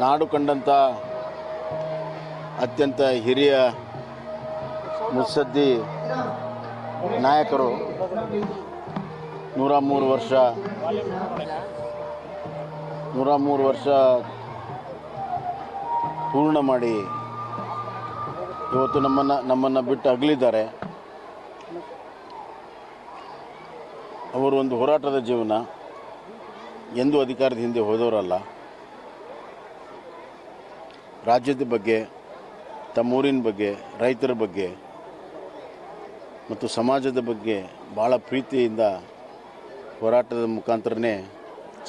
ನಾಡು ಕಂಡಂಥ ಅತ್ಯಂತ ಹಿರಿಯ ಮುತ್ಸದ್ದಿ ನಾಯಕರು ನೂರ ಮೂರು ವರ್ಷ, ನೂರ ಮೂರು ವರ್ಷ ಪೂರ್ಣ ಮಾಡಿ ಇವತ್ತು ನಮ್ಮನ್ನು ನಮ್ಮನ್ನು ಬಿಟ್ಟು ಅಗಲಿದ್ದಾರೆ. ಅವರು ಒಂದು ಹೋರಾಟದ ಜೀವನ, ಎಂದೂ ಅಧಿಕಾರದ ಹಿಂದೆ ಹೋದವರಲ್ಲ. ರಾಜ್ಯದ ಬಗ್ಗೆ, ತಮ್ಮೂರಿನ ಬಗ್ಗೆ, ರೈತರ ಬಗ್ಗೆ ಮತ್ತು ಸಮಾಜದ ಬಗ್ಗೆ ಭಾಳ ಪ್ರೀತಿಯಿಂದ ಹೋರಾಟದ ಮುಖಾಂತರನೇ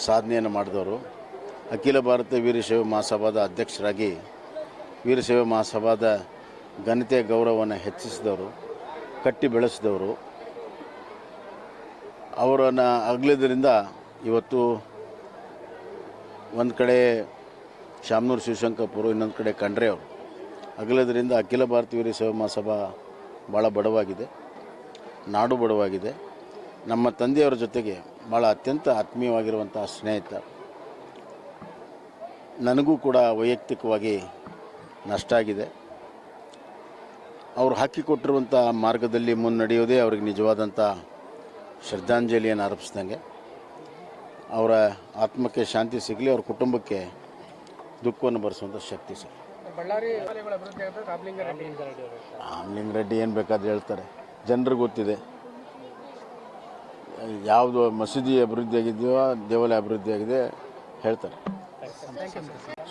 ಸಾಧನೆಯನ್ನು ಮಾಡಿದವರು. ಅಖಿಲ ಭಾರತ ವೀರಶೈವ ಮಹಾಸಭಾದ ಅಧ್ಯಕ್ಷರಾಗಿ ವೀರಶೈವ ಮಹಾಸಭಾದ ಘನತೆ ಗೌರವವನ್ನು ಹೆಚ್ಚಿಸಿದವರು, ಕಟ್ಟಿ ಬೆಳೆಸಿದವರು. ಅವರನ್ನು ಅಗಲಿದ್ರಿಂದ ಇವತ್ತು ಒಂದು ಕಡೆ ಶಾಮನೂರು ಶಿವಶಂಕರಪುರ ಇನ್ನೊಂದು ಕಡೆ ಕಂಡ್ರೆ ಅವರು. ಅಗಲದ್ರಿಂದ ಅಖಿಲ ಭಾರತೀಯ ವೀರ ಸೇವಾ ಮಹಾಸಭಾ ಭಾಳ ಬಡವಾಗಿದೆ, ನಾಡು ಬಡವಾಗಿದೆ. ನಮ್ಮ ತಂದೆಯವರ ಜೊತೆಗೆ ಭಾಳ ಅತ್ಯಂತ ಆತ್ಮೀಯವಾಗಿರುವಂಥ ಸ್ನೇಹಿತ. ನನಗೂ ಕೂಡ ವೈಯಕ್ತಿಕವಾಗಿ ನಷ್ಟ ಆಗಿದೆ ಅವರು ಹಾಕಿಕೊಟ್ಟಿರುವಂಥ ಮಾರ್ಗದಲ್ಲಿ ಮುನ್ನಡೆಯೋದೇ ಅವ್ರಿಗೆ ನಿಜವಾದಂಥ ಶ್ರದ್ಧಾಂಜಲಿಯನ್ನು ಅರ್ಪಿಸ್ದಂಗೆ. ಅವರ ಆತ್ಮಕ್ಕೆ ಶಾಂತಿ ಸಿಗಲಿ, ಅವ್ರ ಕುಟುಂಬಕ್ಕೆ ದುಃಖವನ್ನು ಭರಿಸುವಂಥ ಶಕ್ತಿ ಸರ್. ಬಳ್ಳಾರಿ ರಾಮಲಿಂಗ ರೆಡ್ಡಿ ಏನು ಬೇಕಾದ್ರೆ ಹೇಳ್ತಾರೆ. ಜನರಿಗೆ ಗೊತ್ತಿದೆ. ಯಾವುದು ಮಸೀದಿ ಅಭಿವೃದ್ಧಿ ಆಗಿದೆಯೋ ದೇವಾಲಯ ಅಭಿವೃದ್ಧಿ ಆಗಿದೆ ಹೇಳ್ತಾರೆ.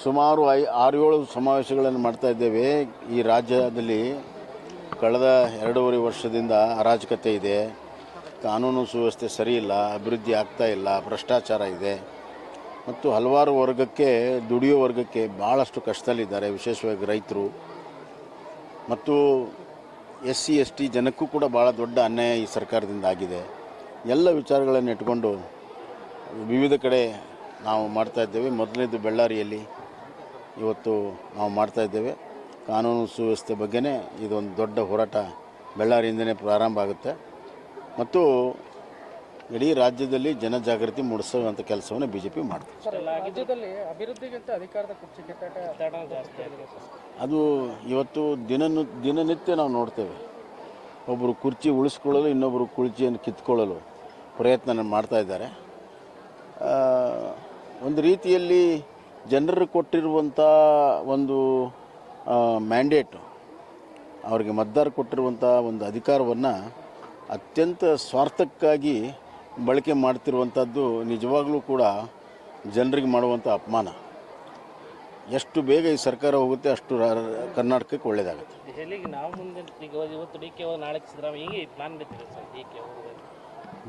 ಸುಮಾರು ಐ ಆರು ಏಳು ಸಮಾವೇಶಗಳನ್ನು ಮಾಡ್ತಾ ಇದ್ದೇವೆ. ಈ ರಾಜ್ಯದಲ್ಲಿ ಕಳೆದ ಎರಡೂವರೆ ವರ್ಷದಿಂದ ಅರಾಜಕತೆ ಇದೆ. ಕಾನೂನು ಸುವ್ಯವಸ್ಥೆ ಸರಿ ಇಲ್ಲ ಅಭಿವೃದ್ಧಿ ಆಗ್ತಾ ಇಲ್ಲ ಭ್ರಷ್ಟಾಚಾರ ಇದೆ. ಮತ್ತು ಹಲವಾರು ವರ್ಗಕ್ಕೆ, ದುಡಿಯೋ ವರ್ಗಕ್ಕೆ ಭಾಳಷ್ಟು ಕಷ್ಟದಲ್ಲಿದ್ದಾರೆ, ವಿಶೇಷವಾಗಿ ರೈತರು. ಮತ್ತು ಎಸ್ ಸಿ ಎಸ್ ಟಿ ಜನಕ್ಕೂ ಕೂಡ ಭಾಳ ದೊಡ್ಡ ಅನ್ಯಾಯ ಈ ಸರ್ಕಾರದಿಂದ ಆಗಿದೆ. ಎಲ್ಲ ವಿಚಾರಗಳನ್ನು ಇಟ್ಕೊಂಡು ವಿವಿಧ ಕಡೆ ನಾವು ಮಾಡ್ತಾ ಇದ್ದೇವೆ. ಮೊದಲನೇದು ಬೆಳ್ಳಾರಿಯಲ್ಲಿ ಇವತ್ತು ನಾವು ಮಾಡ್ತಾಯಿದ್ದೇವೆ ಕಾನೂನು ಸುವ್ಯವಸ್ಥೆ ಬಗ್ಗೆನೇ ಇದೊಂದು ದೊಡ್ಡ ಹೋರಾಟ ಬಳ್ಳಾರಿಯಿಂದನೇ ಪ್ರಾರಂಭ ಆಗುತ್ತೆ. ಮತ್ತು ಇಡೀ ರಾಜ್ಯದಲ್ಲಿ ಜನಜಾಗೃತಿ ಮೂಡಿಸುವಂಥ ಕೆಲಸವನ್ನು ಬಿ ಜೆ ಪಿ ಸರ್. ಅದು ಇವತ್ತು ದಿನ ದಿನನಿತ್ಯ ನಾವು ನೋಡ್ತೇವೆ. ಒಬ್ಬರು ಕುರ್ಚಿ ಉಳಿಸ್ಕೊಳ್ಳಲು ಇನ್ನೊಬ್ಬರು ಕುರ್ಚಿಯನ್ನು ಕಿತ್ಕೊಳ್ಳಲು ಪ್ರಯತ್ನ ಮಾಡ್ತಾ ಇದ್ದಾರೆ. ಒಂದು ರೀತಿಯಲ್ಲಿ ಜನರು ಕೊಟ್ಟಿರುವಂಥ ಒಂದು ಮ್ಯಾಂಡೇಟು ಅವರಿಗೆ ಮತದಾರ ಕೊಟ್ಟಿರುವಂಥ ಒಂದು ಅಧಿಕಾರವನ್ನು ಅತ್ಯಂತ ಸ್ವಾರ್ಥಕ್ಕಾಗಿ ಬಳಕೆ ಮಾಡ್ತಿರುವಂಥದ್ದು ನಿಜವಾಗ್ಲೂ ಕೂಡ ಜನರಿಗೆ ಮಾಡುವಂಥ ಅಪಮಾನ. ಎಷ್ಟು ಬೇಗ ಈ ಸರ್ಕಾರ ಹೋಗುತ್ತೆ ಅಷ್ಟು ಕರ್ನಾಟಕಕ್ಕೆ ಒಳ್ಳೆಯದಾಗುತ್ತೆ ದೆಹಲಿಗೆ ನಾವು ಮುಂದೆ ಈಗ ಇವತ್ತು ಡಿ ಕೆ ನಾಳೆ ಸಿದ್ದರಾಮಯ್ಯ ಹೀಗೆ ಪ್ಲಾನ್ ಬಿಟ್ಟಿದೆ ಸರ್ ಡಿ ಕೆ ಅವರು?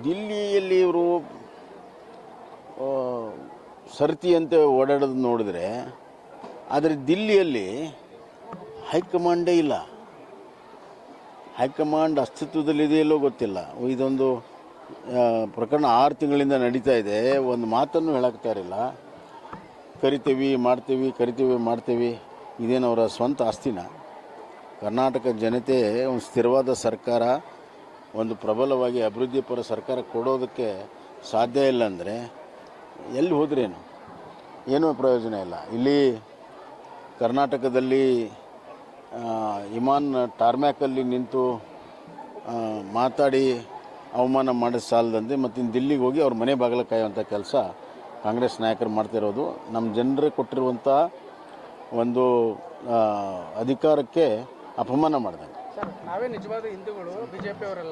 ದಿಲ್ಲಿಯಲ್ಲಿ ಇವರು ಸರತಿಯಂತೆ ಓಡಾಡೋದು ನೋಡಿದ್ರೆ ಆದರೆ ದಿಲ್ಲಿಯಲ್ಲಿ ಹೈಕಮಾಂಡೇ ಇಲ್ಲ. ಹೈಕಮಾಂಡ್ ಅಸ್ತಿತ್ವದಲ್ಲಿದೆಯಲ್ಲೋ ಗೊತ್ತಿಲ್ಲ. ಇದೊಂದು ಪ್ರಕರಣ ಆರು ತಿಂಗಳಿಂದ ನಡೀತಾ ಇದೆ. ಒಂದು ಮಾತನ್ನು ಹೇಳಕ್ತಾ ಇರಲಿಲ್ಲ. ಕರಿತೀವಿ, ಮಾಡ್ತೀವಿ ಕರಿತೀವಿ, ಮಾಡ್ತೀವಿ. ಇದೇನು ಅವರ ಸ್ವಂತ ಆಸ್ತಿನ? ಕರ್ನಾಟಕ ಜನತೆ ಒಂದು ಸ್ಥಿರವಾದ ಸರ್ಕಾರ, ಒಂದು ಪ್ರಬಲವಾಗಿ ಅಭಿವೃದ್ಧಿಪರ ಸರ್ಕಾರ ಕೊಡೋದಕ್ಕೆ ಸಾಧ್ಯ ಇಲ್ಲ ಅಂದರೆ ಎಲ್ಲಿ ಹೋದ್ರೇನು? ಏನೂ ಪ್ರಯೋಜನ ಇಲ್ಲ. ಇಲ್ಲಿ ಕರ್ನಾಟಕದಲ್ಲಿ ಇಮಾನ್ ಟಾರ್ಮ್ಯಾಕಲ್ಲಿ ನಿಂತು ಮಾತಾಡಿ ಅವಮಾನ ಮಾಡಿದ ಸಾಲದಂತೆ ಮತ್ತು ಇನ್ನು ದಿಲ್ಲಿಗೆ ಹೋಗಿ ಅವ್ರ ಮನೆ ಬಾಗಿಲ ಕಾಯುವಂಥ ಕೆಲಸ ಕಾಂಗ್ರೆಸ್ ನಾಯಕರು ಮಾಡ್ತಿರೋದು. ನಮ್ಮ ಜನರಿಗೆ ಕೊಟ್ಟಿರುವಂಥ ಒಂದು ಅಧಿಕಾರಕ್ಕೆ ಅಪಮಾನ ಮಾಡಿದಂಗೆ. ನಾವೇ ನಿಜವಾದ ಹಿಂದೂಗಳು ಬಿಜೆಪಿ ಅವರೆಲ್ಲ